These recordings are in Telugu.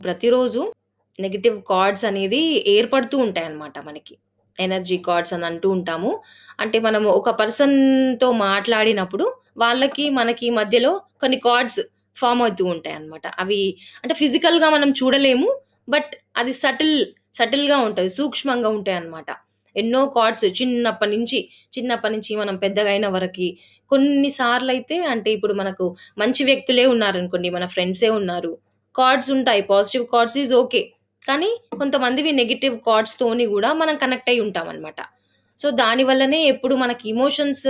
ప్రతిరోజు నెగిటివ్ కార్డ్స్ అనేది ఏర్పడుతూ ఉంటాయి అన్నమాట మనకి. ఎనర్జీ కార్డ్స్ అని అంటూ ఉంటాము. అంటే మనము ఒక పర్సన్‌తో మాట్లాడినప్పుడు వాళ్ళకి, మనకి మధ్యలో కొన్ని కార్డ్స్ ఫామ్ అవుతూ ఉంటాయి అనమాట అవి అంటే ఫిజికల్‌గా మనం చూడలేము. బట్ అది సటిల్ సటిల్‌గా ఉంటుంది సూక్ష్మంగా ఉంటాయి అనమాట ఎన్నో కార్డ్స్ చిన్నప్పటి నుంచి, చిన్నప్పటి నుంచి మనం పెద్దగా అయిన వరకి కొన్నిసార్లు అయితే అంటే ఇప్పుడు మనకు మంచి వ్యక్తులే ఉన్నారనుకోండి. మన ఫ్రెండ్సే ఉన్నారు. కార్డ్స్ ఉంటాయి. Positive cards is okay. కానీ కొంతమందివి నెగిటివ్ కార్డ్స్‌తోని కూడా మనం కనెక్ట్ అయి ఉంటామన్నమాట. సో, దానివల్లనే ఎప్పుడు మనకి ఇమోషన్స్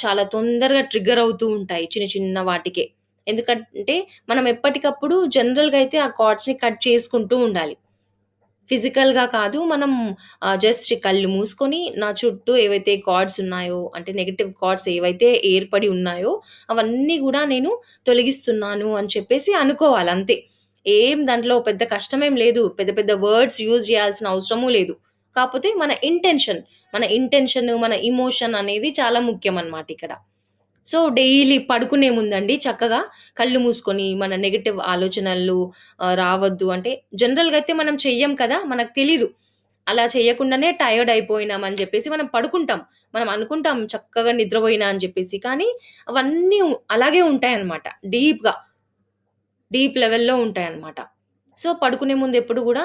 చాలా తొందరగా ట్రిగ్గర్ అవుతూ ఉంటాయి. చిన్న చిన్న వాటికే. ఎందుకంటే మనం ఎప్పటికప్పుడు జనరల్‌గా అయితే ఆ కార్డ్స్‌ని కట్ చేసుకుంటూ ఉండాలి. ఫిజికల్‌గా కాదు. మనం జస్ట్ కళ్ళు మూసుకొని నా చుట్టూ ఏవైతే కార్డ్స్ ఉన్నాయో అంటే నెగిటివ్ కార్డ్స్ ఏవైతే ఏర్పడి ఉన్నాయో అవన్నీ కూడా నేను తొలగిస్తున్నాను అని చెప్పేసి అనుకోవాలి అంతే. ఏం దాంట్లో పెద్ద కష్టమేం లేదు. పెద్ద పెద్ద వర్డ్స్ యూజ్ చేయాల్సిన అవసరమూ లేదు. కాకపోతే మన ఇంటెన్షన్, మన ఇంటెన్షన్, మన ఇమోషన్ అనేది చాలా ముఖ్యం అన్నమాట ఇక్కడ. సో, డైలీ పడుకునే ముందండి చక్కగా కళ్ళు మూసుకొని మన నెగిటివ్ ఆలోచనలు రావద్దు అంటే జనరల్‌గా అయితే మనం చెయ్యం కదా! మనకు తెలీదు. అలా చేయకుండానే టైర్డ్ అయిపోయినాం అని చెప్పేసి మనం పడుకుంటాం. మనం అనుకుంటాం చక్కగా నిద్రపోయినా అని చెప్పేసి కానీ అవన్నీ అలాగే అలాగే ఉంటాయన్నమాట. డీప్‌గా. డీప్ లెవెల్‌లో ఉంటాయన్నమాట. సో, పడుకునే ముందు ఎప్పుడు కూడా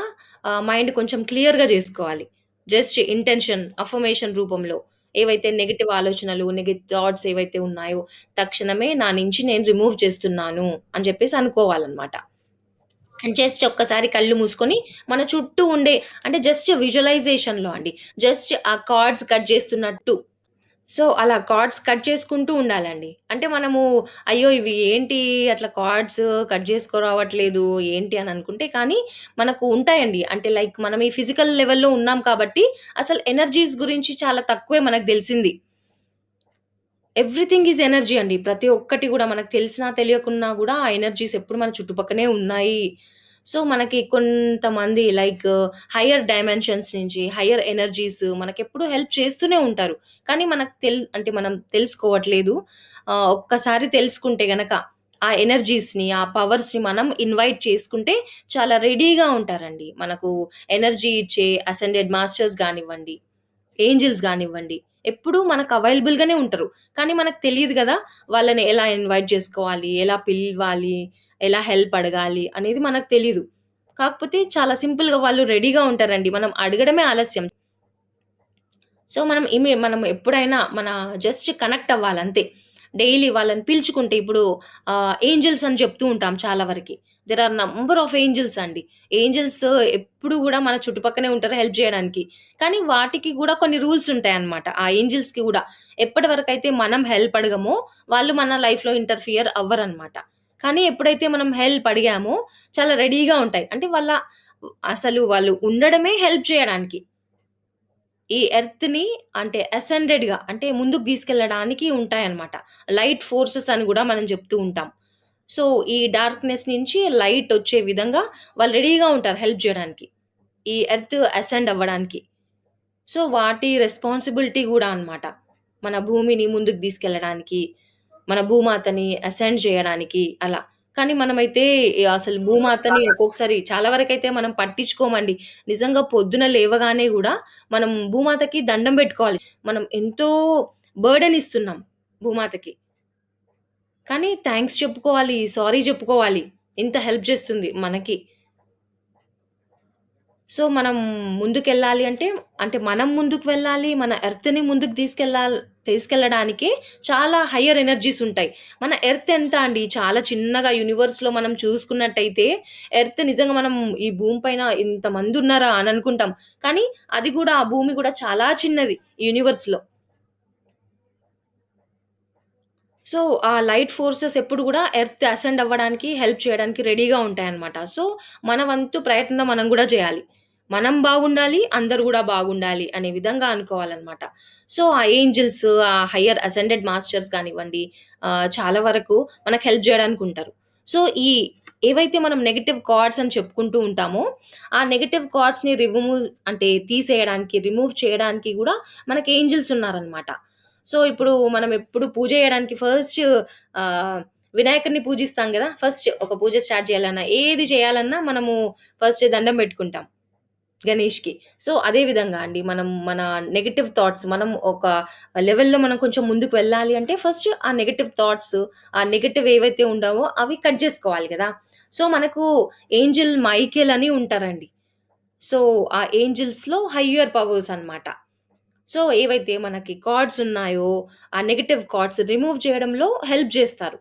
మైండ్ కొంచెం క్లియర్‌గా చేసుకోవాలి జస్ట్ ఇంటెన్షన్, అఫర్మేషన్ రూపంలో ఏవైతే నెగిటివ్ ఆలోచనలు, నెగిటివ్ థాట్స్ ఏవైతే ఉన్నాయో తక్షణమే నా నుంచి నేను రిమూవ్ చేస్తున్నాను అని చెప్పేసి అనుకోవాలన్నమాట. అండ్ జస్ట్ ఒక్కసారి కళ్ళు మూసుకొని మన చుట్టూ ఉండే అంటే జస్ట్ విజువలైజేషన్‌లో అండి. జస్ట్ ఆ కార్డ్స్ కట్ చేస్తున్నట్టు. సో, అలా కార్డ్స్ కట్ చేసుకుంటూ ఉండాలండి. అంటే మనము అయ్యో! ఇవి ఏంటి అట్లా కార్డ్స్ కట్ చేసుకోరావట్లేదు ఏంటి అని అనుకుంటే కానీ మనకు ఉంటాయండి. అంటే లైక్ మనం ఈ ఫిజికల్ లెవెల్‌లో ఉన్నాం కాబట్టి అసలు ఎనర్జీస్ గురించి చాలా తక్కువే మనకు తెలిసింది. ఎవ్రీథింగ్ ఈజ్ ఎనర్జీ అండి. ప్రతి ఒక్కటి కూడా మనకు తెలిసినా తెలియకున్నా కూడా ఆ ఎనర్జీస్ ఎప్పుడు మన చుట్టుపక్కనే ఉన్నాయి. సో, మనకి కొంతమంది లైక్ హయ్యర్ డైమెన్షన్స్ నుంచి హైయర్ ఎనర్జీస్ మనకెప్పుడు హెల్ప్ చేస్తూనే ఉంటారు. కానీ మనకు తెల్ అంటే మనం తెలుసుకోవట్లేదు. ఒక్కసారి తెలుసుకుంటే గనక ఆ ఎనర్జీస్‌ని, ఆ పవర్స్‌ని మనం ఇన్వైట్ చేసుకుంటే చాలా రెడీగా ఉంటారండి. మనకు ఎనర్జీ ఇచ్చే అసెండెడ్ మాస్టర్స్ కానివ్వండి ఏంజెల్స్ కానివ్వండి ఎప్పుడూ మనకు అవైలబుల్‌గానే ఉంటారు కానీ మనకు తెలియదు కదా వాళ్ళని ఎలా ఇన్వైట్ చేసుకోవాలి ఎలా పిలవాలి, ఎలా హెల్ప్ అడగాలి అనేది మనకు తెలీదు. కాకపోతే చాలా సింపుల్‌గా వాళ్ళు రెడీగా ఉంటారండి. మనం అడగడమే ఆలస్యం. సో, మనం ఇమే మనం ఎప్పుడైనా మన జస్ట్ కనెక్ట్ అవ్వాలంతే. డైలీ వాళ్ళని పిలుచుకుంటే ఇప్పుడు ఆహ్, ఏంజెల్స్ అని చెప్తూ ఉంటాం చాలా వరకి. There are number of angels అండి. ఏంజెల్స్ ఎప్పుడు కూడా మన చుట్టుపక్కనే ఉంటారు హెల్ప్ చేయడానికి కానీ వాటికి కూడా కొన్ని రూల్స్ ఉంటాయన్నమాట. ఆ ఏంజెల్స్‌కి కూడా ఎప్పటి అయితే మనం హెల్ప్ అడగమో వాళ్ళు మన లైఫ్‌లో ఇంటర్ఫియర్ అవ్వరన్నమాట. కానీ ఎప్పుడైతే మనం హెల్ప్ అడిగామో చాలా రెడీగా ఉంటాయి. అంటే వాళ్ళ అసలు వాళ్ళు ఉండడమే హెల్ప్ చేయడానికి. ఈ ఎర్త్‌ని అంటే అసెండెడ్‌గా అంటే ముందుకు తీసుకెళ్ళడానికి ఉంటాయన్నమాట. లైట్ ఫోర్సెస్ అని కూడా మనం చెప్తూ ఉంటాం. సో, ఈ డార్క్‌నెస్ నుంచి లైట్ వచ్చే విధంగా వాళ్ళు రెడీగా ఉంటారు హెల్ప్ చేయడానికి ఈ ఎర్త్ అసెండ్ అవ్వడానికి. సో, వాటి రెస్పాన్సిబిలిటీ కూడా అనమాట మన భూమిని ముందుకు తీసుకెళ్ళడానికి, మన భూమాతని అసెండ్ చేయడానికి అలా. కానీ మనమైతే అసలు భూమాతని ఒక్కొక్కసారి చాలా వరకైతే మనం పట్టించుకోమండి. నిజంగా పొద్దున లేవగానే గూడా మనం భూమాతకి దండం పెట్టుకోవాలి మనం ఎంతో బర్డెన్ ఇస్తున్నాం భూమాతకి. కానీ థాంక్స్ చెప్పుకోవాలి, సారీ జెప్పుకోవాలి. ఇంత హెల్ప్ జేస్తుంది మనకి. సో, మనం ముందుకెళ్ళాలి అంటే, అంటే మనం ముందుకు వెళ్ళాలి. మన ఎర్త్‌ని ముందుకు తీసుకెళ్ళాలి తీసుకెళ్ళడానికి చాలా హైయర్ ఎనర్జీస్ ఉంటాయి. మన ఎర్త్ ఎంత అండి చాలా చిన్నగా యూనివర్స్‌లో మనం చూసుకున్నట్టయితే ఎర్త్ నిజంగా మనం ఈ భూమి పైన ఇంతమంది ఉన్నారా అని అనుకుంటాం. కానీ అది కూడా ఆ భూమి కూడా చాలా చిన్నది యూనివర్స్‌లో. సో, ఆ లైట్ ఫోర్సెస్ ఎప్పుడు కూడా ఎర్త్ అసెండ్ అవ్వడానికి, హెల్ప్ చేయడానికి రెడీగా ఉంటాయన్నమాట. సో, మన వంతు ప్రయత్నం మనం కూడా చేయాలి మనం బాగుండాలి, అందరు కూడా బాగుండాలి అనే విధంగా అనుకోవాలన్నమాట. సో, ఆ ఏంజెల్స్, ఆ హైయర్ అసెండెడ్ మాస్టర్స్ కానివ్వండి చాలా వరకు మనకు హెల్ప్ చేయడానికి ఉంటారు సో, ఈ ఏవైతే మనం నెగటివ్ కార్డ్స్ అని చెప్పుకుంటూ ఉంటామో, ఆ నెగెటివ్ కార్డ్స్ని రిమూవ్ అంటే తీసేయడానికి, రిమూవ్ చేయడానికి కూడా మనకి ఏంజెల్స్ ఉన్నారన్నమాట. సో, ఇప్పుడు మనం ఎప్పుడు పూజ చేయడానికి ఫస్ట్ వినాయకుడిని పూజిస్తాం కదా ఫస్ట్ ఒక పూజ స్టార్ట్ చేయాలన్నా, ఏది చేయాలన్నా మనము ఫస్ట్ దండం పెట్టుకుంటాం గణేష్‌కి. సో, అదే విధంగా అండి మనం మన నెగెటివ్ థాట్స్ మనం ఒక లెవెల్‌లో మనం కొంచెం ముందుకు వెళ్ళాలి అంటే ఫస్ట్ ఆ నెగెటివ్ థాట్స్, ఆ నెగెటివ్ ఏవైతే ఉండవో అవి కట్ జేసుకోవాలి గదా! సో, మనకు ఏంజెల్ మైకేల్ అని ఉంటారండి. సో, ఆ ఏంజెల్స్‌లో హయ్యర్ పవర్స్ అన్నమాట. సో, ఏవైతే మనకి కార్డ్స్ ఉన్నాయో, ఆ నెగెటివ్ కార్డ్స్ రిమూవ్ చేయడంలో హెల్ప్ జేస్తారు.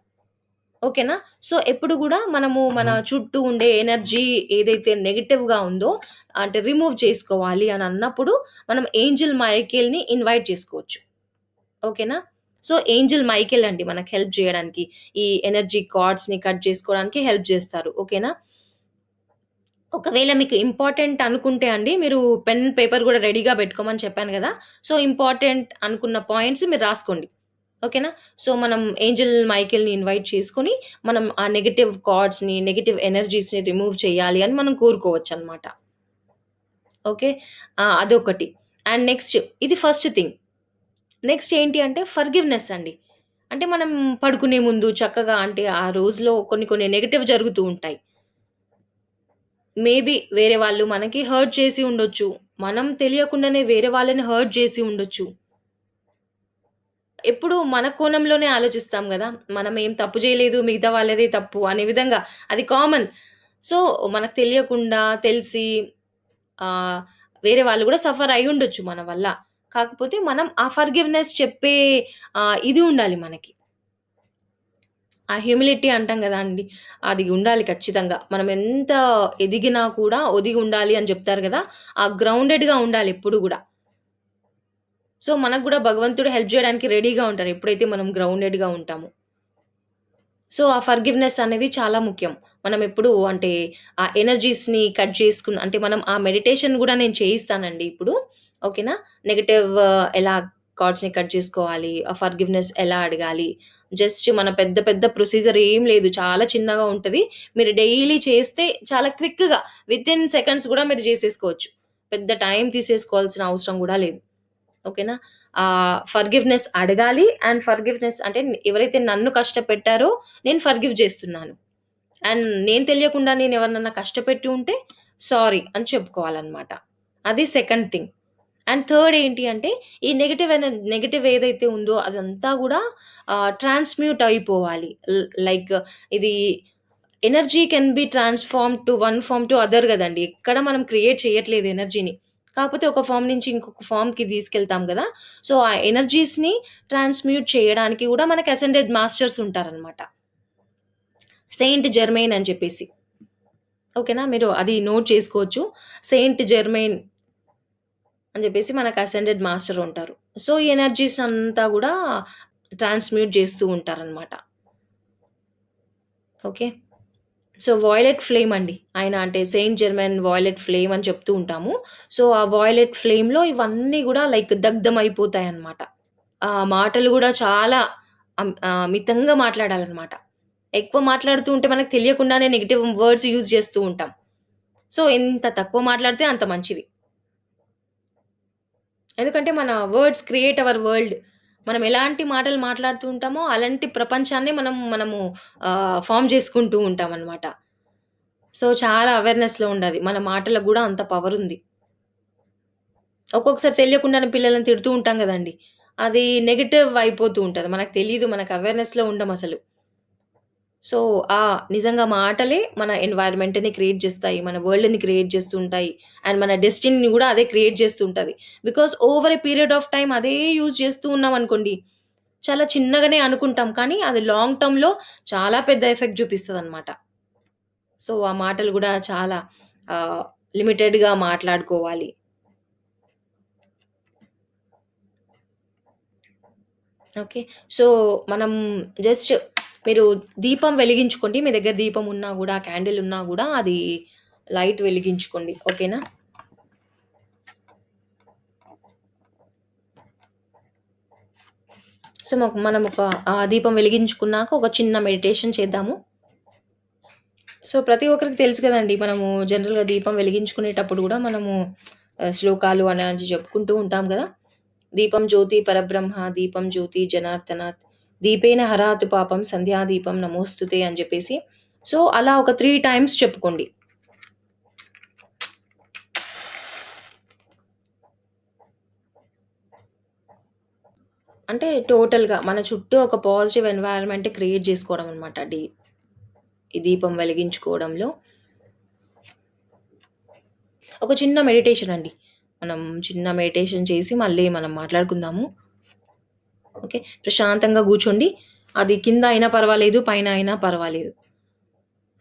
ఓకేనా? సో, ఎప్పుడు గూడా మనము మన చుట్టూ ఉండే ఎనర్జీ ఏదైతే నెగెటివ్‌గా ఉందో అంటే రిమూవ్ చేసుకోవాలి అని అన్నప్పుడు మనం ఏంజెల్ మైకేల్‌ని ఇన్వైట్ చేసుకోవచ్చు. ఓకేనా? సో, ఏంజెల్ మైకేల్ అండి మనకు హెల్ప్ జేయడానికి. ఈ ఎనర్జీ కార్డ్స్‌ని కట్ చేసుకోవడానికి హెల్ప్ జేస్తారు. ఓకేనా? ఒకవేళ మీకు ఇంపార్టెంట్ అనుకుంటే అండి మీరు పెన్, పేపర్ గూడా రెడీగా పెట్టుకోమని చెప్పాను గదా! సో, ఇంపార్టెంట్ అనుకున్న పాయింట్స్ మీరు రాసుకోండి. ఓకేనా? సో, మనం ఏంజెల్ మైకెల్ని ఇన్వైట్ చేసుకొని, మనం ఆ నెగిటివ్ కార్డ్స్‌ని, నెగిటివ్ ఎనర్జీస్‌ని రిమూవ్ చేయాలి అని మనం కోరుకోవచ్చు అనమాట ఓకే. అదొకటి. అండ్ నెక్స్ట్ ఇది ఫస్ట్ థింగ్. నెక్స్ట్ ఏంటి అంటే ఫర్‌గివ్‌నెస్ అండి. అంటే మనం పడుకునే ముందు చక్కగా అంటే ఆ రోజులో కొన్ని కొన్ని నెగిటివ్ జరుగుతూ ఉంటాయి. మేబీ వేరే వాళ్ళు మనకి హర్ట్ చేసి ఉండొచ్చు. మనం తెలియకుండానే వేరే వాళ్ళని హర్ట్ చేసి ఉండొచ్చు. ఎప్పుడు మన కోణంలోనే ఆలోచిస్తాం కదా మనం ఏం తప్పు చేయలేదు మిగతా వాళ్ళదే తప్పు అనే విధంగా అది కామన్. సో, మనకు తెలియకుండా తెలిసి వేరే వాళ్ళు కూడా సఫర్ అయ్యుండొచ్చు మన వల్ల. కాకపోతే మనం ఆ ఫర్‌గివ్‌నెస్ చెప్పే ఇది ఉండాలి మనకి. ఆ హ్యూమిలిటీ అంటాం కదా అండి! అది ఉండాలి ఖచ్చితంగా. మనం ఎంత ఎదిగినా కూడా ఒదిగి ఉండాలి అని చెప్తారు కదా ఆ గ్రౌండెడ్‌గా ఉండాలి ఎప్పుడు కూడా సో, మనకు కూడా భగవంతుడు హెల్ప్ చేయడానికి రెడీగా ఉంటారు. ఎప్పుడైతే మనం గ్రౌండెడ్‌గా ఉంటామో. సో, ఆ ఫర్‌గివ్‌నెస్ అనేది చాలా ముఖ్యం. మనం ఎప్పుడు అంటే ఆ ఎనర్జీస్‌ని కట్ చేసుకున్న అంటే మనం ఆ మెడిటేషన్ గూడా నేను చేయిస్తానండి ఇప్పుడు. ఓకేనా? నెగెటివ్ uh, ఎలా కార్డ్స్‌ని కట్ చేసుకోవాలి, ఆ ఫర్‌గివ్‌నెస్ ఎలా అడగాలి. జస్ట్ మన పెద్ద పెద్ద ప్రొసీజర్ ఏం లేదు. చాలా చిన్నగా ఉంటది. మీరు డైలీ చేస్తే చాలా క్విక్‌గా వితిన్ సెకండ్స్ గూడా మీరు జేసేసుకోవచ్చు. పెద్ద టైం తీసేసుకోవాల్సిన అవసరం గూడా లేదు. ఓకేనా? ఫర్‌గివ్‌నెస్ అడగాలి. అండ్ ఫర్‌గివ్‌నెస్ అంటే ఎవరైతే నన్ను కష్టపెట్టారో నేను ఫర్‌గివ్ చేస్తున్నాను అండ్ నేను తెలియకుండా నేను ఎవరినన్నా కష్టపెట్టి ఉంటే సారీ అని చెప్పుకోవాలన్నమాట. అది సెకండ్ థింగ్. అండ్ థర్డ్ ఏంటి అంటే ఈ నెగిటివ్ అయిన నెగిటివ్ ఏదైతే ఉందో అదంతా కూడా ట్రాన్స్‌మ్యూట్ అయిపోవాలి. లైక్ ఇది energy can be transform to one form to other కదండి ఎక్కడ మనం క్రియేట్ చేయట్లేదు ఎనర్జీని. కాకపోతే ఒక ఫామ్ నుంచి ఇంకొక ఫామ్కి తీసుకెళ్తాం కదా సో, ఆ ఎనర్జీస్‌ని ట్రాన్స్‌మ్యూట్ చేయడానికి కూడా మనకి అసెండెడ్ మాస్టర్స్ ఉంటారనమాట సెయింట్ జెర్మైన్ అని చెప్పేసి. ఓకేనా? మీరు అది నోట్ చేసుకోవచ్చు. సెయింట్ జెర్మైన్ అని చెప్పేసి మనకు అసెండెడ్ మాస్టర్ ఉంటారు. సో, ఈ ఎనర్జీస్ అంతా కూడా ట్రాన్స్‌మ్యూట్ చేస్తూ ఉంటారనమాట ఓకే. సో, వాయిలెట్ ఫ్లేమ్ అండి. ఆయన అంటే సెయింట్ జర్మన్ వాయిలెట్ ఫ్లేమ్ అని చెప్తూ ఉంటాము. సో, ఆ వాయిలెట్ ఫ్లేమ్‌లో ఇవన్నీ కూడా లైక్ దగ్ధం అయిపోతాయన్నమాట. ఆ మాటలు కూడా చాలా మితంగా మాట్లాడాలన్నమాట. ఎక్కువ మాట్లాడుతూ ఉంటే మనకు తెలియకుండానే నెగిటివ్ వర్డ్స్ యూజ్ చేస్తూ ఉంటాం. సో, ఎంత తక్కువ మాట్లాడితే అంత మంచిది. ఎందుకంటే మన వర్డ్స్ క్రియేట్ అవర్ వరల్డ్. మనం ఎలాంటి మాటలు మాట్లాడుతూ ఉంటామో, అలాంటి ప్రపంచాన్ని మనం మనము ఫామ్ చేసుకుంటూ ఉంటాం ఉంటామన్నమాట. సో, చాలా అవేర్‌నెస్‌లో ఉండాలి. మన మాటలకు కూడా అంత పవర్ ఉంది. ఒక్కొక్కసారి తెలియకుండానే పిల్లలను తిడుతూ ఉంటాం కదండి అది నెగిటివ్ అయిపోతూ ఉంటుంది మనకు తెలియదు మనకు అవేర్‌నెస్‌లో ఉండమసలు. సో, ఆ నిజంగా మాటలే మన ఎన్వైర్న్‌మెంట్‌ని క్రియేట్ జేస్తాయి. మన వరల్డ్‌ని క్రియేట్ చేస్తుంటాయి అండ్ మన డెస్టినీని గూడా అదే క్రియేట్ జేస్తూ ఉంటది. Because over a period of time అదే యూజ్ చేస్తూ ఉన్నామనుకోండి, చాలా చిన్నగానే అనుకుంటాం. కానీ అది లాంగ్ టర్మ్‌లో చాలా పెద్ద ఎఫెక్ట్ చూపిస్తదన్నమాట. సో, ఆ మాటలు గూడా చాలా ఆహ్, లిమిటెడ్‌గా మాట్లాడుకోవాలి. ఓకే. సో, మనం జస్ట్ మీరు దీపం వెలిగించుకోండి. మీ దగ్గర దీపం ఉన్నా కూడా క్యాండిల్ ఉన్నా కూడా అది లైట్ వెలిగించుకోండి. ఓకేనా? సో, మనం ఒక దీపం వెలిగించుకున్నాక ఒక చిన్న మెడిటేషన్ చేద్దాము. సో, ప్రతి ఒక్కరికి తెలుసు కదండి మనము జనరల్‌గా దీపం వెలిగించుకునేటప్పుడు కూడా మనము శ్లోకాలు అనేది చెప్పుకుంటూ ఉంటాం కదా దీపం జ్యోతి పరబ్రహ్మ, దీపం జ్యోతి జనార్దనాథ్ దీపేన హరాతు పాపం సంధ్యాదీపం నమోస్తుతే అని చెప్పేసి. సో, అలా ఒక త్రీ టైమ్స్ చెప్పుకోండి. అంటే టోటల్‌గా మన చుట్టూ ఒక పాజిటివ్ ఎన్వైరన్మెంట్ క్రియేట్ చేసుకోవడం అనమాట. డీ ఈ దీపం వెలిగించుకోవడంలో. ఒక చిన్న మెడిటేషన్ అండి. మనం చిన్న మెడిటేషన్ చేసి మళ్ళీ మనం మాట్లాడుకుందాము. ఓకే. ప్రశాంతంగా కూర్చోండి అది కింద అయినా పర్వాలేదు, పైన అయినా పర్వాలేదు.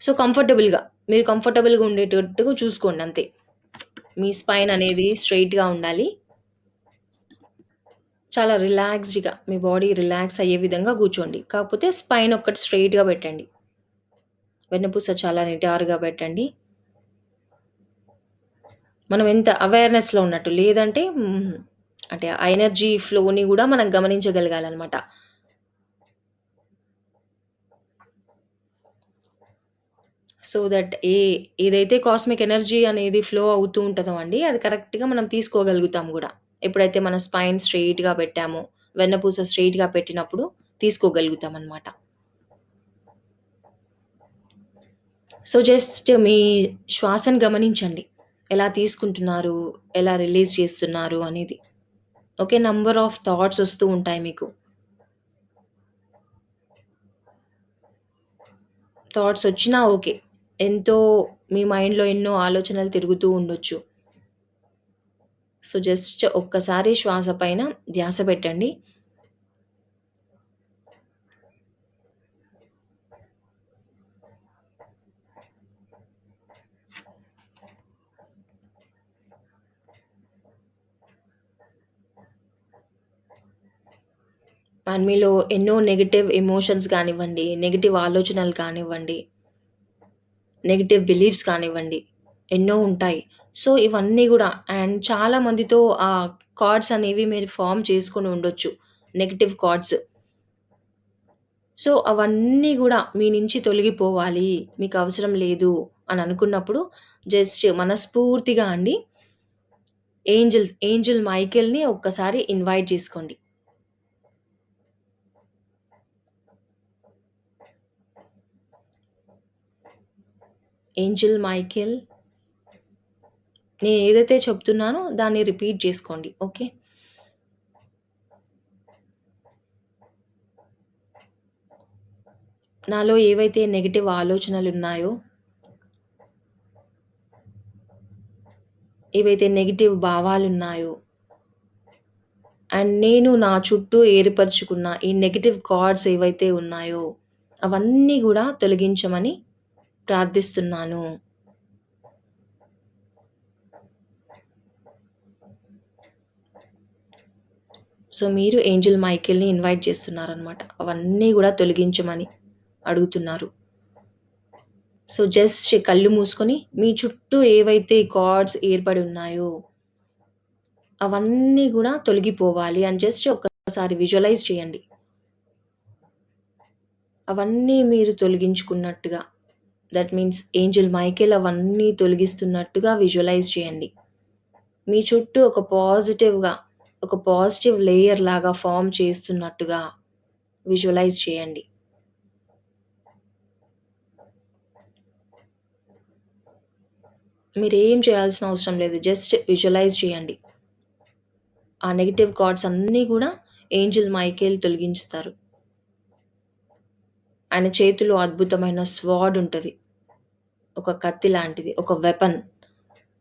సో, కంఫర్టబుల్‌గా మీరు కంఫర్టబుల్‌గా ఉండేటట్టుగా చూసుకోండి అంతే. మీ స్పైన్ అనేది స్ట్రెయిట్‌గా ఉండాలి. చాలా రిలాక్స్‌డ్‌గా మీ బాడీ రిలాక్స్ అయ్యే విధంగా కూర్చోండి కాకపోతే స్పైన్ ఒక్కటి స్ట్రెయిట్‌గా పెట్టండి. వెన్నపూస చాలా నిటారుగా పెట్టండి. మనం ఎంత అవేర్‌నెస్‌లో ఉన్నట్టు. లేదంటే అంటే ఆ ఎనర్జీ ఫ్లోని కూడా మనం గమనించగలగాలన్నమాట సో దట్ ఏ ఏదైతే కాస్మిక్ ఎనర్జీ అనేది ఫ్లో అవుతూ ఉంటుందో అండి, అది కరెక్ట్‌గా మనం తీసుకోగలుగుతాం కూడా ఎప్పుడైతే మన స్పైన్ స్ట్రెయిట్‌గా పెట్టామో, వెన్నపూస స్ట్రెయిట్‌గా పెట్టినప్పుడు తీసుకోగలుగుతాం అనమాట సో, జస్ట్ మీ శ్వాసను గమనించండి. ఎలా తీసుకుంటున్నారు? ఎలా రిలీజ్ చేస్తున్నారు అనేది. ఓకే. నంబర్ ఆఫ్ థాట్స్ వస్తూ ఉంటాయి మీకు. థాట్స్ వచ్చినా ఓకే. ఎంతో మీ మైండ్‌లో ఎన్నో ఆలోచనలు తిరుగుతూ ఉండొచ్చు. సో, జస్ట్ ఒక్కసారి శ్వాస పైన ధ్యాస పెట్టండి. అండ్ మీలో ఎన్నో నెగిటివ్ ఎమోషన్స్ కానివ్వండి నెగిటివ్ ఆలోచనలు కానివ్వండి, నెగిటివ్ బిలీఫ్స్ కానివ్వండి, ఎన్నో ఉంటాయి. సో, ఇవన్నీ కూడా అండ్ చాలా మందితో ఆ కార్డ్స్ అనేవి మీరు ఫామ్ చేసుకొని ఉండొచ్చు. Negative cards. సో, అవన్నీ కూడా మీ నుంచి తొలగిపోవాలి, మీకు అవసరం లేదు అని అనుకున్నప్పుడు జస్ట్ మనస్ఫూర్తిగా అండి ఏంజెల్ ఏంజెల్ మైకేల్‌ని ఒక్కసారి ఇన్వైట్ చేసుకోండి ఏంజెల్ మైకేల్ ఏదైతే చెప్తున్నానో దాన్ని రిపీట్ చేసుకోండి ఓకే. నాలో ఏవైతే నెగటివ్ ఆలోచనలు ఉన్నాయో ఏవైతే నెగటివ్ భావాలు ఉన్నాయో అండ్ నేను నా చుట్టూ ఏర్పరచుకున్న ఈ నెగిటివ్ కార్డ్స్ ఏవైతే ఉన్నాయో, అవన్నీ కూడా తొలగించమని ప్రార్థిస్తున్నాను. సో, మీరు ఏంజెల్ మైకేల్‌ని ఇన్వైట్ చేస్తున్నారనమాట. అవన్నీ కూడా తొలగించమని అడుగుతున్నారు. సో, జస్ట్ కళ్ళు మూసుకొని మీ చుట్టూ ఏవైతే కార్డ్స్ ఏర్పడి ఉన్నాయో అవన్నీ కూడా తొలగిపోవాలి అని జస్ట్ ఒక్కసారి విజువలైజ్ చేయండి. అవన్నీ మీరు తొలగించుకున్నట్టుగా దట్ మీన్స్ ఏంజెల్ మైకేల్ అవన్నీ తొలగిస్తున్నట్టుగా విజువలైజ్ చేయండి. మీ చుట్టూ ఒక పాజిటివ్‌గా, ఒక పాజిటివ్ లేయర్ లాగా ఫామ్ చేస్తున్నట్టుగా విజువలైజ్ చేయండి. మీరు ఏం చేయాల్సిన అవసరం లేదు. జస్ట్ విజువలైజ్ చేయండి. ఆ నెగిటివ్ కార్డ్స్ అన్నీ కూడా ఏంజెల్ మైకేల్ తొలగించుతారు. ఆయన చేతిలో అద్భుతమైన స్వార్డ్ ఉంటది. ఒక కత్తి లాంటిది. ఒక వెపన్.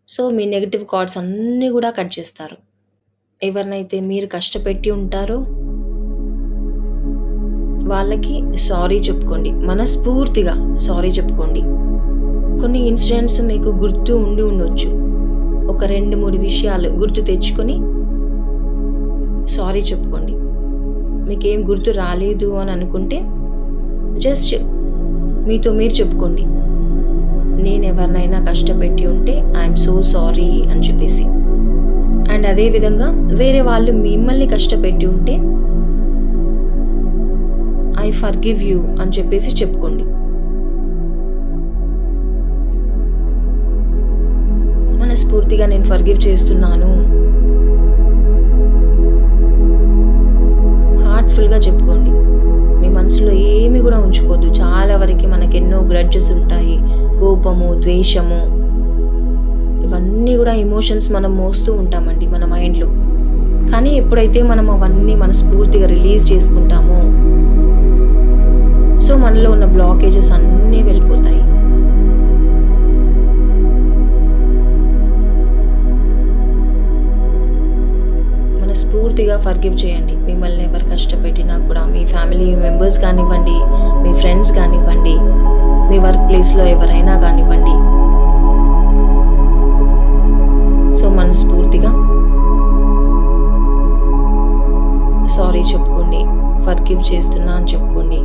సో, మీ నెగెటివ్ కార్డ్స్ అన్నీ గూడా కట్ చేస్తారు. ఎవరినైతే మీరు కష్టపెట్టి ఉంటారో వాళ్ళకి సారీ చెప్పుకోండి. మనస్ఫూర్తిగా సారీ చెప్పుకోండి. కొన్ని ఇన్సిడెంట్స్ మీకు గుర్తు ఉండి ఉండొచ్చు. ఒక 2, 3 విషయాలు గుర్తు తెచ్చుకొని సారీ చెప్పుకోండి. మీకేం గుర్తు రాలేదు అని అనుకుంటే జస్ట్ మీతో మీరు చెప్పుకోండి. నేను ఎవరినైనా కష్టపెట్టి ఉంటే ఐఎమ్ సో సారీ అని చెప్పేసి. అండ్ అదే విధంగా వేరే వాళ్ళు మిమ్మల్ని కష్టపెట్టి ఉంటే ఐ ఫర్గివ్ యూ అని చెప్పేసి చెప్పుకోండి. మనస్ఫూర్తిగా నేను ఫర్గివ్ చేస్తున్నాను. హార్ట్‌ఫుల్‌గా చెప్పుకోండి. మనసులో ఏమి కూడా ఉంచుకోవద్దు. చాలా వరకు మనకు ఎన్నో గ్రడ్జెస్ ఉంటాయి. కోపము ద్వేషము ఇవన్నీ కూడా ఎమోషన్స్ మనం మోస్తూ ఉంటామండి మన మైండ్లో కానీ ఎప్పుడైతే మనం అవన్నీ మనస్ఫూర్తిగా రిలీజ్ చేసుకుంటామో సో మనలో ఉన్న బ్లాకేజెస్ అన్నీ వెళ్ళిపోతాయి. మనస్ఫూర్తిగా ఫర్గివ్ చేయండి. మిమ్మల్ని ఎవరు కష్టపెట్టినా కూడా మీ ఫ్యామిలీ మెంబర్స్ కానివ్వండి మీ ఫ్రెండ్స్ కానివ్వండి మీ వర్క్ ప్లేస్లో ఎవరైనా కానివ్వండి. సో మనస్ఫూర్తిగా సారీ చెప్పుకోండి ఫర్గివ్ చేస్తున్నా అని చెప్పుకోండి.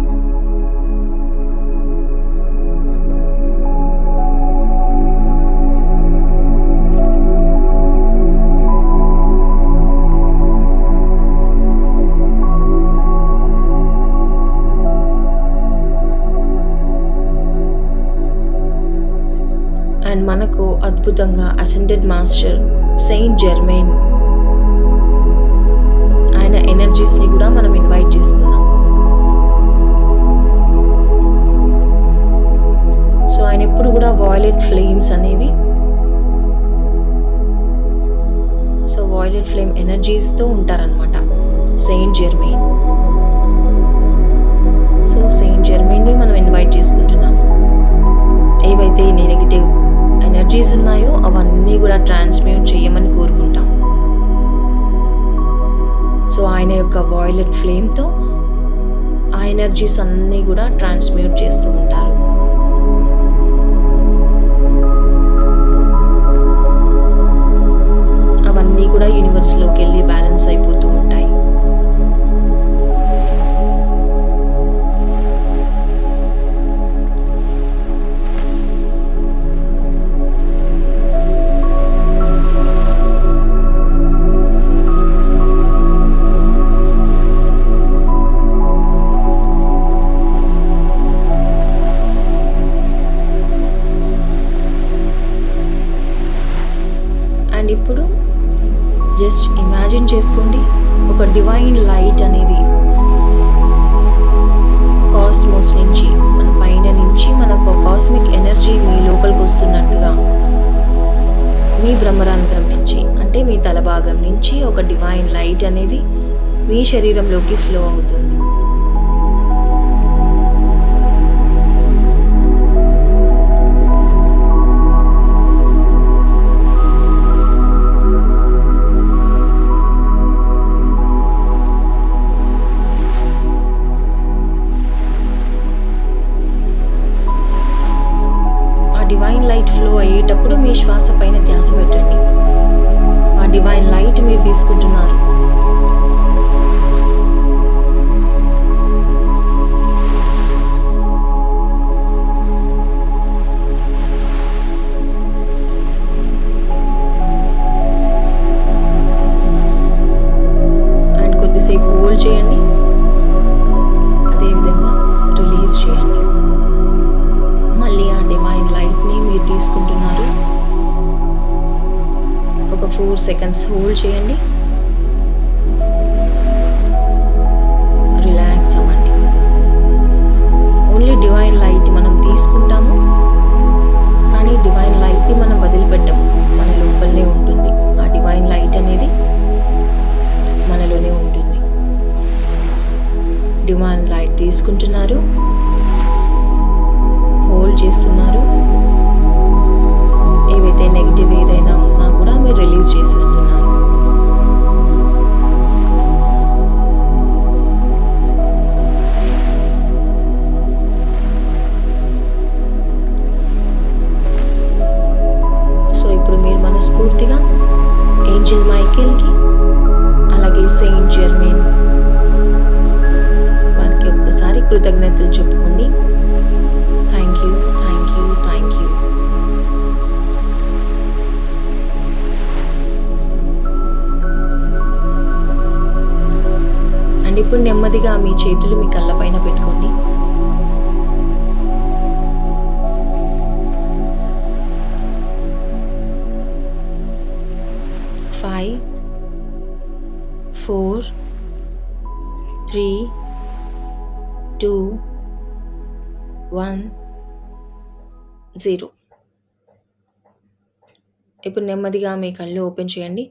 అద్భుతంగా అసెండెడ్ మాస్టర్ సెయింట్ జెర్మైన్ ఆయన ఎనర్జీస్ని కూడా మనం ఇన్వైట్ చేసుకుందాం. సో ఆయన ఎప్పుడు కూడా వాయిలెట్ ఫ్లేమ్స్ అనేవి సో వాయిలెట్ ఫ్లేమ్ ఎనర్జీస్తో ఉంటారనమాట సెయింట్ జెర్మైన్ సో సెయింట్ జెర్మైన్ని మనం ఇన్వైట్ చేసుకుంటున్నాం. ఏవైతే నెగిటివ్ ఎనర్జీస్ ఉన్నాయో అవన్నీ కూడా ట్రాన్స్మ్యూట్ చేయమని కోరుకుంటాం. సో ఆయన యొక్క వాయిలెట్ ఫ్లేమ్తో ఆ ఎనర్జీస్ అన్నీ కూడా ట్రాన్స్మ్యూట్ చేస్తూ ఉంటారు. అవన్నీ కూడా యూనివర్స్లోకి వెళ్ళి బ్యాలెన్స్ అయిపోతూ చేసుకోండి. ఒక డివైన్ లైట్ అనేది కాస్మోస్ నుంచి మన పైన నుంచి మనకు కాస్మిక్ ఎనర్జీ మీ లోపలికి వస్తున్నట్టుగా మీ బ్రహ్మరంధ్రం నుంచి అంటే మీ తల భాగం నుంచి ఒక డివైన్ లైట్ అనేది మీ శరీరంలోకి ఫ్లో అవుతుంది. సెకండ్స్ హోల్డ్ చేయండి. జీరో. ఇప్పుడు నెమ్మదిగా మీ కళ్ళు ఓపెన్ చేయండి.